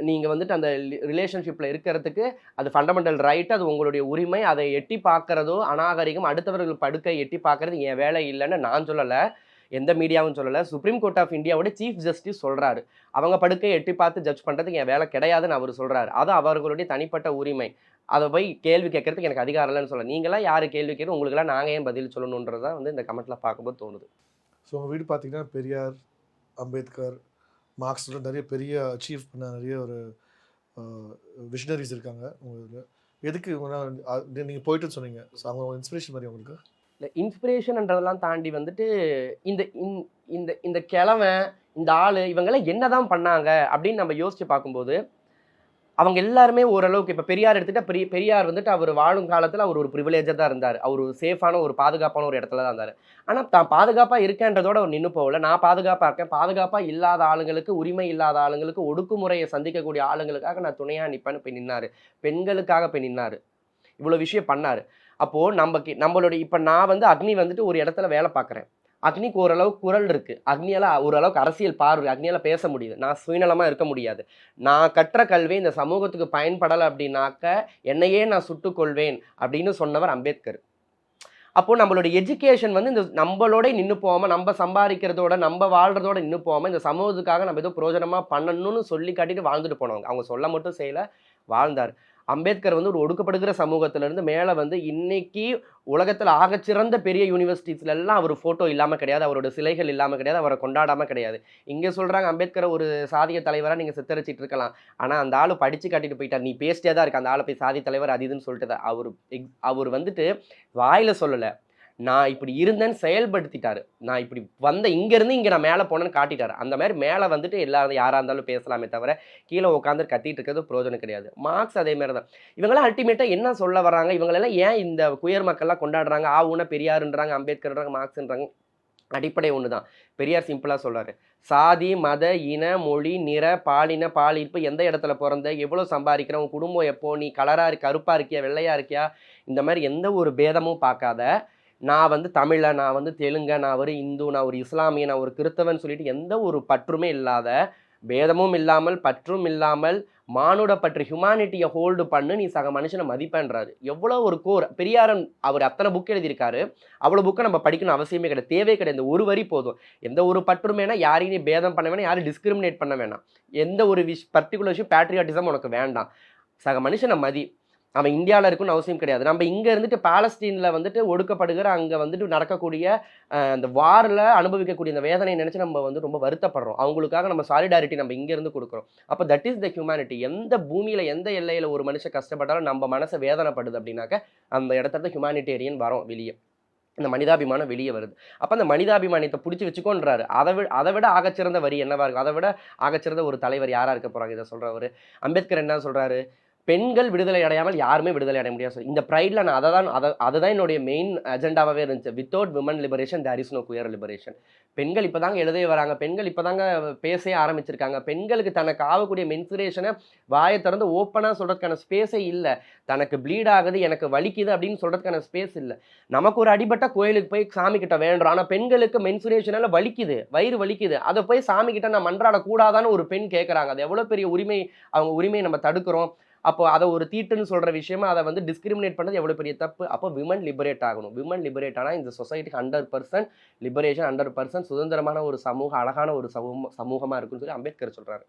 Speaker 2: நீங்கள் வந்துட்டு அந்த ரிலேஷன்ஷிப்பில் இருக்கிறதுக்கு அது ஃபண்டமெண்டல் ரைட் அது உங்களுடைய உரிமை. அதை எட்டி பார்க்குறதோ அநாகரிகம் அடுத்தவர்கள் படுக்கை எட்டி பார்க்குறது என் வேலை இல்லைன்னு நான் சொல்லலை. எந்த மீடியாவும் சொல்லலை. சுப்ரீம் கோர்ட் ஆஃப் இந்தியாவோட சீஃப் ஜஸ்டிஸ் சொல்கிறாரு அவங்க படுக்கை எட்டி பார்த்து ஜட்ஜ் பண்ணுறதுக்கு என் வேலை கிடையாதுன்னு அவர் சொல்கிறாரு அது அவர்களுடைய தனிப்பட்ட உரிமை. அதை போய் கேள்வி கேட்கறதுக்கு எனக்கு அதிகாரம் இல்லைன்னு சொல்ல நீங்களாம் யார் கேள்வி கேட்குறது உங்களுக்குலாம் நாங்கள் ஏன் பதில் சொல்லணுன்றது தான் வந்து இந்த கமெண்ட்டில் பார்க்கும்போது தோணுது.
Speaker 3: ஸோ உங்கள் வீடு பார்த்தீங்கன்னா பெரியார் அம்பேத்கர் மார்க்ஸ் நிறைய பெரிய அச்சீவ் பண்ண நிறைய ஒரு விஷனரிஸ் இருக்காங்க உங்களுக்கு எதுக்கு நீங்கள் போயிட்டு சொன்னீங்க? ஸோ அவங்க இன்ஸ்பிரேஷன் மாதிரி உங்களுக்கு?
Speaker 2: இல்லை இன்ஸ்பிரேஷன்ன்றதெல்லாம் தாண்டி வந்துட்டு இந்த இந்த- இந்த இந்த கிழவன் இந்த ஆள் இவங்கெல்லாம் என்னதான் பண்ணாங்க அப்படின்னு நம்ம யோசித்து பார்க்கும்போது அவங்க எல்லாருமே ஓரளவுக்கு இப்போ பெரியார் எடுத்துகிட்டா பெரிய பெரியார் வந்துட்டு அவர் வாழும் காலத்தில் அவர் ஒரு ப்ரிவிலேஜாக தான் இருந்தார். அவர் ஒரு சேஃபான ஒரு பாதுகாப்பான ஒரு இடத்துல தான் இருந்தார். ஆனால் தான் பாதுகாப்பாக இருக்கேன்றதோட அவர் நின்று போகல. நான் பாதுகாப்பாக இருக்கேன். பாதுகாப்பாக இல்லாத ஆளுங்களுக்கு உரிமை இல்லாத ஆளுங்களுக்கு ஒடுக்குமுறையை சந்திக்கக்கூடிய ஆளுங்களுக்காக நான் துணையாக நிற்பேன்னு போய் நின்னார். பெண்களுக்காக போய் நின்னார். இவ்வளோ விஷயம் பண்ணார். அப்போது நம்ம கி- நம்மளுடைய இப்போ நான் வந்து அக்னி வந்துட்டு ஒரு இடத்துல வேலை பார்க்குறேன் அக்னிக்கு ஓரளவுக்கு குரல் இருக்குது அக்னியால் ஓரளவுக்கு அரசியல் பார்வை அக்னியால் பேச முடியுது. நான் சுயநலமாக இருக்க முடியாது. நான் கற்ற கல்வி இந்த சமூகத்துக்கு பயன்படலை அப்படின்னாக்க என்னையே நான் சுட்டுக்கொள்வேன் அப்படின்னு சொன்னவர் அம்பேத்கர். அப்போது நம்மளுடைய எஜுகேஷன் வந்து இந்த நம்மளோட நின்று போகாமல் நம்ம சம்பாதிக்கிறதோட நம்ம வாழ்றதோட நின்று போகாமல் இந்த சமூகத்துக்காக நம்ம ஏதோ பிரோஜனமாக பண்ணணும்னு சொல்லி காட்டிட்டு வாழ்ந்துட்டு போனவங்க. அவங்க சொல்ல மட்டும் செய்யல வாழ்ந்தார். அம்பேத்கர் வந்து ஒரு ஒடுக்கப்படுகிற சமூகத்திலேருந்து மேலே வந்து இன்னைக்கு உலகத்தில் ஆகச்சிறந்த பெரிய யூனிவர்சிட்டிஸ்ல எல்லாம் அவர் ஃபோட்டோ இல்லாமல் கிடையாது. அவரோட சிலைகள் இல்லாமல் கிடையாது. அவரை கொண்டாடாமல் கிடையாது. இங்கே சொல்கிறாங்க அம்பேத்கரை ஒரு சாதிய தலைவராக நீங்கள் சித்தரிச்சிட்டு இருக்கலாம். ஆனால் அந்த ஆள் படித்து காட்டிட்டு போயிட்டார். நீ பேசிட்டே தான் இருக்கு. அந்த ஆளை போய் சாதி தலைவர் அது இதுன்னு சொல்லிட்டு அவர் எக்- அவர் வந்துட்டு வாயில் சொல்லலை. நான் இப்படி இருந்தேன்னு செயல்படுத்திட்டாரு. நான் இப்படி வந்த இங்கேருந்து இங்கே நான் மேலே போனேன்னு காட்டிட்டாரு. அந்த மாதிரி மேலே வந்துட்டு எல்லாரும் யாராக இருந்தாலும் பேசலாமே தவிர கீழே உட்காந்து கத்திட்டு இருக்கிறது பிரயோஜனம் கிடையாது. மார்க்ஸ் அதே மாதிரி தான். இவங்கெல்லாம் அல்டிமேட்டாக என்ன சொல்ல வராங்க இவங்களெல்லாம் ஏன் இந்த குயர் மக்கள்லாம் கொண்டாடுறாங்க? ஆவுனா பெரியாருன்றாங்க அம்பேத்கர்ன்றாங்க மார்க்ஸ்ன்றாங்க? அடிப்படை ஒன்று தான். பெரியார் சிம்பிளாக சொல்கிறார் சாதி மத இன மொழி நிற பாலின பாலிப்பு எந்த இடத்துல பிறந்த எவ்வளோ சம்பாதிக்கிற உன் குடும்பம் எப்போ நீ கலராக இருக்கா கருப்பாக இருக்கியா வெள்ளையாக இருக்கியா? இந்த மாதிரி எந்த ஒரு பேதமும் பார்க்காத நான் வந்து தமிழ நான் வந்து தெலுங்க நான் ஒரு இந்து நான் ஒரு இஸ்லாமிய நான் ஒரு கிறிஸ்தவன் சொல்லிட்டு எந்த ஒரு பற்றுமே இல்லாத பேதமும் இல்லாமல் பற்றும் இல்லாமல் மானுட பற்று ஹியூமானிட்டியை ஹோல்டு பண்ணு நீ சக மனுஷனை மதிப்பேன்றாரு. எவ்வளோ ஒரு கோர் பெரியாரன் அவர் அத்தனை புக் எழுதியிருக்காரு. அவ்வளோ புக்கை நம்ம படிக்கணும் அவசியமே கிடையாது. தேவை கிடையாது. இந்த ஒரு வரி போதும். எந்த ஒரு பற்றுமேனா யாரையும் நீ பேதம் பண்ண வேணாம் யாரும் டிஸ்கிரிமினேட் பண்ண வேணாம். எந்த ஒரு விஷ் பர்டிகுலர் விஷயம் பேட்ரியாட்டிசம் உனக்கு வேண்டாம். சக மனுஷனை மதி அவன் இந்தியாவில் இருக்குன்னு அவசியம் கிடையாது. நம்ம இங்கே இருந்துட்டு பாலஸ்தீனில் வந்துட்டு ஒடுக்கப்படுகிற அங்கே வந்துட்டு நடக்கக்கூடிய அந்த வாரில் அனுபவிக்கக்கூடிய அந்த வேதனையை நினச்சி நம்ம வந்து ரொம்ப வருத்தப்படுறோம். அவங்களுக்காக நம்ம சாலிடாரிட்டி நம்ம இங்கேருந்து கொடுக்குறோம். அப்போ தட் இஸ் த ஹியூமனிட்டி எந்த பூமியில் எந்த எல்லையில் ஒரு மனுஷன் கஷ்டப்பட்டாலும் நம்ம மனசை வேதனைப்படுது அப்படின்னாக்க அந்த இடத்துல ஹியூமானிட்டேரியன் வரோம் வெளியே. இந்த மனிதாபிமானம் வெளியே வருது. அப்போ அந்த மனிதாபிமானத்தை பிடிச்சி வச்சுக்கோன்றாரு. அதை விட அதை விட ஆகச்சிறந்த வரி என்னவா இருக்கும்? அதை விட ஆகச்சிறந்த ஒரு தலைவர் யாராக இருக்க போகிறாங்க இதை சொல்கிறவர் அம்பேத்கர் என்ன சொல்கிறாரு பெண்கள் விடுதலை அடையாமல் யாருமே விடுதலை அடைய முடியாது. இந்த ப்ரைடில் நான் அதை தான் அதை அதுதான் என்னுடைய மெயின் அஜெண்டாவே இருந்துச்சு. Without women liberation there is no queer liberation பெண்கள் இப்போ தாங்க எழுதவே வராங்க. பெண்கள் இப்போ தாங்க பேசவே ஆரம்பிச்சிருக்காங்க. பெண்களுக்கு தனக்கு ஆகக்கூடிய மென்சுரேஷனை வாயை திறந்து ஓப்பனாக சொல்கிறதுக்கான ஸ்பேஸே இல்லை. தனக்கு ப்ளீட் ஆகுது எனக்கு வலிக்குது அப்படின்னு சொல்கிறதுக்கான ஸ்பேஸ் இல்லை. நமக்கு ஒரு அடிபட்ட கோயிலுக்கு போய் சாமி கிட்ட வேண்டுறோம். ஆனால் பெண்களுக்கு மென்சுரேஷனால் வலிக்குது வயிறு வலிக்குது. அதை போய் சாமி கிட்ட நான் மன்றாடக்கூடாதான்னு ஒரு பெண் கேட்குறாங்க அது எவ்வளோ பெரிய உரிமை அவங்க உரிமையை நம்ம தடுக்கிறோம். அப்போ அதை ஒரு தீட்டுன்னு சொல்கிற விஷயமா அதை வந்து டிஸ்கிரிமினேட் பண்ணது எவ்வளோ பெரிய தப்பு? அப்போ விமன் லிபரேட் ஆகணும். விமன் லிபரேட் ஆனால் இந்த சொசைட்டிக்கு hundred percent liberation hundred percent சுதந்திரமான ஒரு சமூக அழகான ஒரு சமூக சமூகமாக இருக்குன்னு சொல்லி அம்பேத்கர் சொல்கிறாரு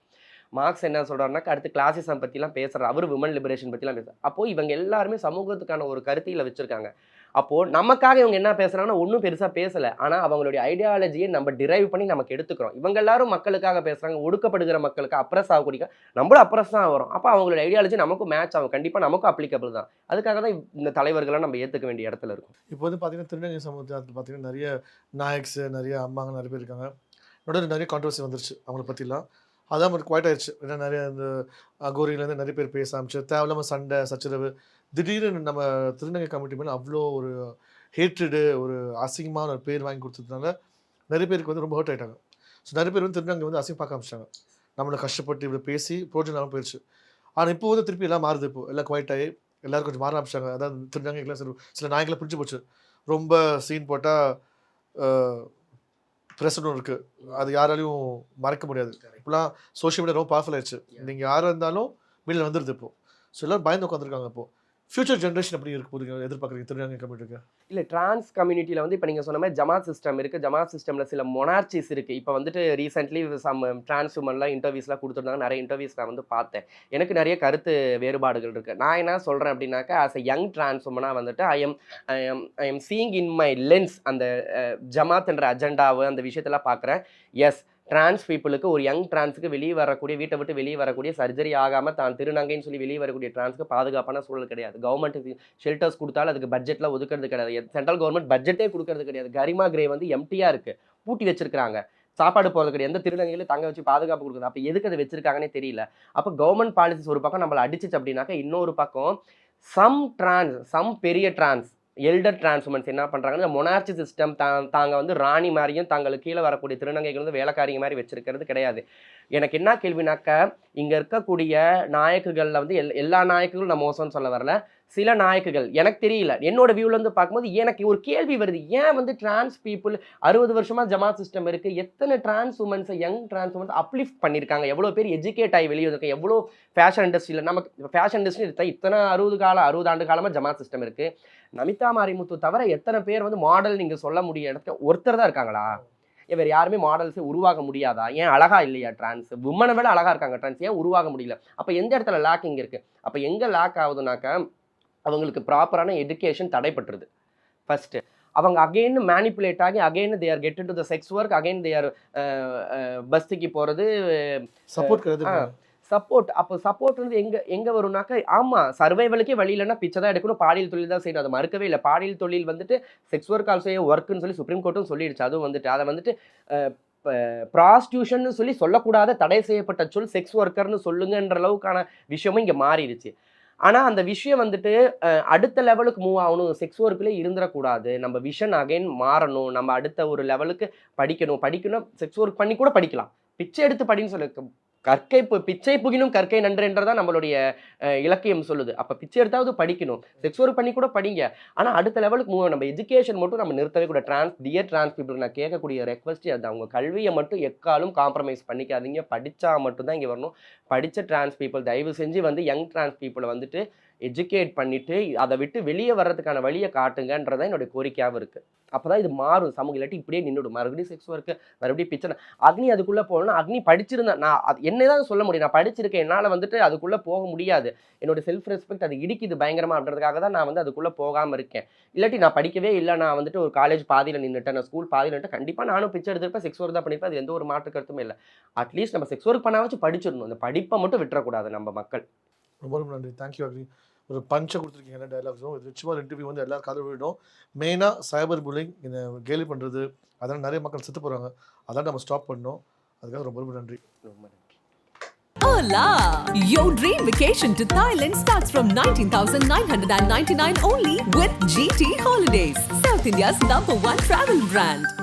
Speaker 2: மார்க்ஸ் என்ன சொல்கிறாருன்னா அடுத்து கிளாசிசம் பற்றிலாம் பேசுகிறார் அவர் விமன் லிபரேஷன் பற்றிலாம் பேசுகிறார் அப்போது இவங்க எல்லாருமே சமூகத்துக்கான ஒரு கருத்தியில் வச்சுருக்காங்க. அப்போது நமக்காக இவங்க என்ன பேசுகிறாங்கன்னா ஒன்றும் பெருசாக பேசலை. ஆனால் அவங்களுடைய ஐடியாலஜியை நம்ம டிரைவ் பண்ணி நமக்கு எடுத்துக்கிறோம் இவங்க எல்லாரும் மக்களுக்காக பேசுகிறாங்க ஒடுக்கப்படுகிற மக்களுக்கு அப்ரஸ் ஆகக்கூடிய நம்மளும் அப்ரஸ் தான் வரும் அப்போ அவங்களோட ஐடியாலஜி நமக்கும் மேட்ச் ஆகும். கண்டிப்பாக நமக்கும் அப்ளிகபிள் தான். அதுக்காக தான் இந்த தலைவர்களை நம்ம ஏற்றுக்க வேண்டிய இடத்துல இருக்கும்.
Speaker 3: இப்போ வந்து பார்த்தீங்கன்னா திருநங்கை சமூகத்தில் பார்த்தீங்கன்னா நிறைய நாயக்ஸ் நிறைய அம்மாங்க நிறைய பேர் இருக்காங்க. நடுவில் நிறைய கான்ட்ரவர்சி வந்துருச்சு அவங்கள பற்றிலாம் அதான் ஒரு குவாய்ட் ஆயிடுச்சு ஏன்னா நிறைய இந்த அகோரியிலேருந்து நிறைய பேர் பேச ஆரம்பிச்சு. தேவையில்லாமல் சண்டை சச்சரவு திடீர்னு நம்ம திருநங்கை கமிட்டி மேலே அவ்வளோ ஒரு ஹேட்ரடு ஒரு அசிங்கமான ஒரு பேர் வாங்கி கொடுத்ததுனால நிறைய பேருக்கு வந்து ரொம்ப ஹர்ட் ஆயிட்டாங்க. ஸோ நிறைய பேர் வந்து திருநங்கை வந்து அசிங்க பார்க்க ஆரம்பிச்சிட்டாங்க. நம்மளை கஷ்டப்பட்டு இப்படி பேசி பிரோஜனம் போயிடுச்சு ஆனால் இப்போ வந்து திருப்பி எல்லாம் மாறுது இப்போ. எல்லாம் குவாய்ட் ஆகி எல்லாரும் கொஞ்சம் மாற ஆரம்பிச்சிட்டாங்க. அதாவது திருநங்கைகளாம் சில சில நாய்களை பிடிச்சி போச்சு. ரொம்ப சீன் போட்டால் பிரசனம் இருக்குது அது யாராலையும் மறைக்க முடியாது. இப்போலாம் சோஷியல் மீடியா ரொம்ப பவர்ஃபுல் ஆயிடுச்சு. நீங்கள் யாராக இருந்தாலும் மீடியில் வந்துடுது இப்போ. ஸோ எல்லாரும் பயந்து உட்காந்துருக்காங்க இப்போ. ஃபியூச்சர் ஜென்ரேஷன் எப்படி இருக்க போதுங்க? எதிர்பார்க்குறீங்க? திருநங்கை கம்யூனிட்டிக்கு
Speaker 2: இல்லை டிரான்ஸ் கம்யூனிட்டியில் வந்து இப்போ நீங்கள் சொன்ன மாதிரி ஜமாத் சிஸ்டம் இருக்குது ஜமாத் சிஸ்டமில் சில மொனார்ச்சிஸ் இருக்குது இப்போ வந்துட்டு ரீசெண்ட்லி சம் டிரான்ஸ் உமன்லாம் இன்டர்வியூஸ்லாம் கொடுத்துருந்தாங்க. நிறைய இன்டர்வியூஸ் நான் வந்து பார்த்தேன். எனக்கு நிறைய கருத்து வேறுபாடுகள் இருக்குது நான் என்ன சொல்கிறேன் அப்படின்னாக்கா ஆஸ் அ யங் டிரான்ஸ் உமனாக வந்துட்டு I am I am I am seeing in my lens அந்த ஜமாத்ன்ற அஜெண்டாவை அந்த விஷயத்தெல்லாம் பார்க்குறேன். எஸ் டிரான்ஸ் பீப்புளுக்கு ஒரு யங் டிரான்ஸுக்கு வெளியே வரக்கூடிய வீட்டை விட்டு வெளியே வரக்கூடிய சர்ஜரி ஆகாமல் தான் திருநங்கைன்னு சொல்லி வெளியே வரக்கூடிய டிரான்ஸ்க்கு பாதுகாப்பான சூழல் கிடையாது. கவர்மெண்ட் ஷெல்டர்ஸ் கொடுத்தாலும் அதுக்கு பட்ஜெட்டில் ஒதுக்கிறது கிடையாது. சென்ட்ரல் கவர்மெண்ட் பட்ஜெட்டே கொடுக்கறது கிடையாது. கரிமா கிரே வந்து எம்டியாக இருக்குது பூட்டி வச்சிருக்கிறாங்க. சாப்பாடு போகிறது கிடையாது. எந்த திருநங்கையில் தங்க வச்சு பாதுகாப்பு கொடுக்குது. அப்போ எதுக்கு அதை வச்சிருக்காங்கன்னே தெரியல. அப்போ கவர்மெண்ட் பாலிசிஸ் ஒரு பக்கம் நம்மளை அடிச்சிச்சு அப்படின்னாக்கா இன்னொரு பக்கம் சம் டிரான்ஸ் சம் பெரிய டிரான்ஸ் எல்டர் டிரான்ஸ்மெண்ட்ஸ் என்ன பண்ணுறாங்கன்னா இந்த மொனார்ச்சி சிஸ்டம் தா தாங்க வந்து ராணி மாதிரியும் தங்களுக்கு கீழே வரக்கூடிய திருநங்கைகள் வந்து வேலைக்காரிங்க மாதிரி வச்சிருக்கிறது கிடையாது. எனக்கு என்ன கேள்வினாக்கா இங்கே இருக்கக்கூடிய நாயக்குகளில் வந்து எல் எல்லா நாயக்குகளும் நான் மோசம்னு சொல்ல வரல. சில நாயக்குகள் எனக்கு தெரியல. என்னோட வியூலேருந்து பார்க்கும்போது எனக்கு ஒரு கேள்வி வருது. ஏன் வந்து டிரான்ஸ் பீப்புள் அறுபது வருஷமாக ஜமாத் சிஸ்டம் இருக்குது எத்தனை டிரான்ஸ் உமன்ஸை யங் டிரான்ஸ் உமன்ஸ் அப்லிஃப்ட் பண்ணியிருக்காங்க எவ்வளோ பேர் எஜுகேட் ஆகி வெளியே வந்திருக்காங்க? எவ்வளோ ஃபேஷன் இண்டஸ்ட்ரியில் நமக்கு ஃபேஷன் இண்டஸ்ட்ரி இருக்கா இத்தனை அறுபது காலம் அறுபது ஆண்டு காலமாக ஜமாத் சிஸ்டம் இருக்குது நமிதா மாரிமுத்து தவிர எத்தனை பேர் வந்து மாடல் நீங்கள் சொல்ல முடிய இடத்துல ஒருத்தர் தான் இருக்காங்களா? இவர் யாருமே மாடல்ஸை உருவாக முடியாதா? ஏன் அழகா இல்லையா டிரான்ஸ் உமனை விட அழகா இருக்காங்க டிரான்ஸ் ஏன் உருவாக முடியல? அப்போ எந்த இடத்துல லேக்கிங் இருக்கு? அப்போ எங்கே லேக் ஆகுதுனாக்கா அவங்களுக்கு ப்ராப்பரான எஜுகேஷன் தடைப்பட்டுருது ஃபர்ஸ்ட் அவங்க அகைன் மேனிப்புலேட் ஆகி again they are get to the sex work again they are பஸ்திக்கு போகிறது
Speaker 3: சப்போர்ட்.
Speaker 2: சப்போர்ட் அப்போ சப்போர்ட் வந்து எங்க எங்க வரும்னாக்கா ஆமா சர்வைவலுக்கே வழி இல்லைன்னா பிச்சை தான் எடுக்கணும் பாலியல் தொழில் தான் செய்யணும். அதை மறுக்கவே இல்லை. பாலியல் தொழில் வந்துட்டு செக்ஸ் ஒர்க் ஆல்சோ ஒர்க்குன்னு சொல்லி சுப்ரீம் கோர்ட்டும் சொல்லிடுச்சு. அதுவும் வந்துட்டு அதை வந்துட்டு ப்ராஸ்டியூஷன் சொல்லி சொல்லக்கூடாத தடை செய்யப்பட்ட சொல் செக்ஸ் ஒர்க்கர்னு சொல்லுங்கன்ற அளவுக்கான விஷயமும் இங்கே மாறிடுச்சு. ஆனால் அந்த விஷயம் வந்துட்டு அடுத்த லெவலுக்கு மூவ் ஆகணும். செக்ஸ் ஒர்க்லேயே இருந்துடக்கூடாது நம்ம விஷன் அகைன் மாறணும். நம்ம அடுத்த ஒரு லெவலுக்கு படிக்கணும். படிக்கணும். செக்ஸ் ஒர்க் பண்ணி கூட படிக்கலாம். பிச்சை எடுத்து படின்னு சொல்ல கற்கை பு- பிச்சை புகினும் கற்கை நன்றென்றதான் நம்மளுடைய இலக்கியம் சொல்லுது. அப்போ பிச்சை எடுத்தாவது படிக்கணும். செக்ஸ் ஒர்க் பண்ணி கூட படிங்க. ஆனால் அடுத்த லெவலுக்கு மூவ் நம்ம எஜுகேஷன் மட்டும் நம்ம நிறுத்தவே கூட டிரான்ஸ் டியர் டிரான்ஸ் பீப்புள் நான் கேட்கக்கூடிய ரெக்வஸ்ட் அது. அவங்க கல்வியை மட்டும் எக்காலும் காம்ப்ரமைஸ் பண்ணிக்காதீங்க. படித்தா மட்டும்தான் இங்கே வரணும். படித்த டிரான்ஸ் பீப்புள் தயவு செஞ்சு வந்து யங் டிரான்ஸ் பீப்புளை வந்துட்டு எஜுகேட் பண்ணிட்டு அதை விட்டு வெளியே வர்றதுக்கான வழியை காட்டுங்கன்றதான் என்னுடைய கோரிக்கையாகவும் இருக்குது அப்போ தான் இது மாறும். சமூகம் இல்லாட்டி இப்படியே நின்றுடும் மறுபடியும் செக்ஸ் ஒர்க்கு மறுபடியும் பிச்சனை அக்னி அதுக்குள்ளே போகணும்னா அக்னி படிச்சிருந்தேன் நான் அது என்ன தான் சொல்ல முடியும். நான் படிச்சிருக்கேன். என்னால் வந்துட்டு அதுக்குள்ளே போக முடியாது. என்னோட செல்ஃப் ரெஸ்பெக்ட் அது இடிக்குது பயங்கரமாக அப்படின்றதுக்காக தான் நான் வந்து அதுக்குள்ளே போகாமல் இருக்கேன். இல்லாட்டி நான் படிக்கவே இல்லை. நான் வந்துட்டு ஒரு காலேஜ் பாதியில் நின்றுட்டேன் நான் ஸ்கூல் பாதியில் நின்றுட்டு கண்டிப்பாக நானும் பிச்சை எடுத்திருப்பேன். செக்ஸ் ஒர்க் தான் பண்ணியிருப்பேன் அது எந்த ஒரு மாற்று கருத்துமே இல்லை. அட்லீஸ்ட் நம்ம செக்ஸ் ஒர்க் பண்ணாச்சும் படிச்சிடணும். அந்த படிப்பை மட்டும் விட்டுறக்கூடாது நம்ம மக்கள்.
Speaker 3: ரொம்ப ரொம்ப நன்றி. தேங்க்யூ அக்ரி ஒரு பஞ்சை கொடுத்துருக்கீங்க எல்லா டைலாக்ஸும் இது நிச்சயமாக இன்டர்வியூ வந்து எல்லாரும் காதல் விடும் மெயினாக சைபர் புல்லிங் இந்த கேலி பண்ணுறது அதெல்லாம் நிறைய மக்கள் செத்து போகிறாங்க அதெல்லாம் நம்ம ஸ்டாப் பண்ணோம் அதுக்காக ரொம்ப ரொம்ப நன்றி.
Speaker 2: ரொம்ப நன்றி.
Speaker 1: La! Your dream vacation to Thailand starts from 19,999 only with GT Holidays, South India's number one travel brand.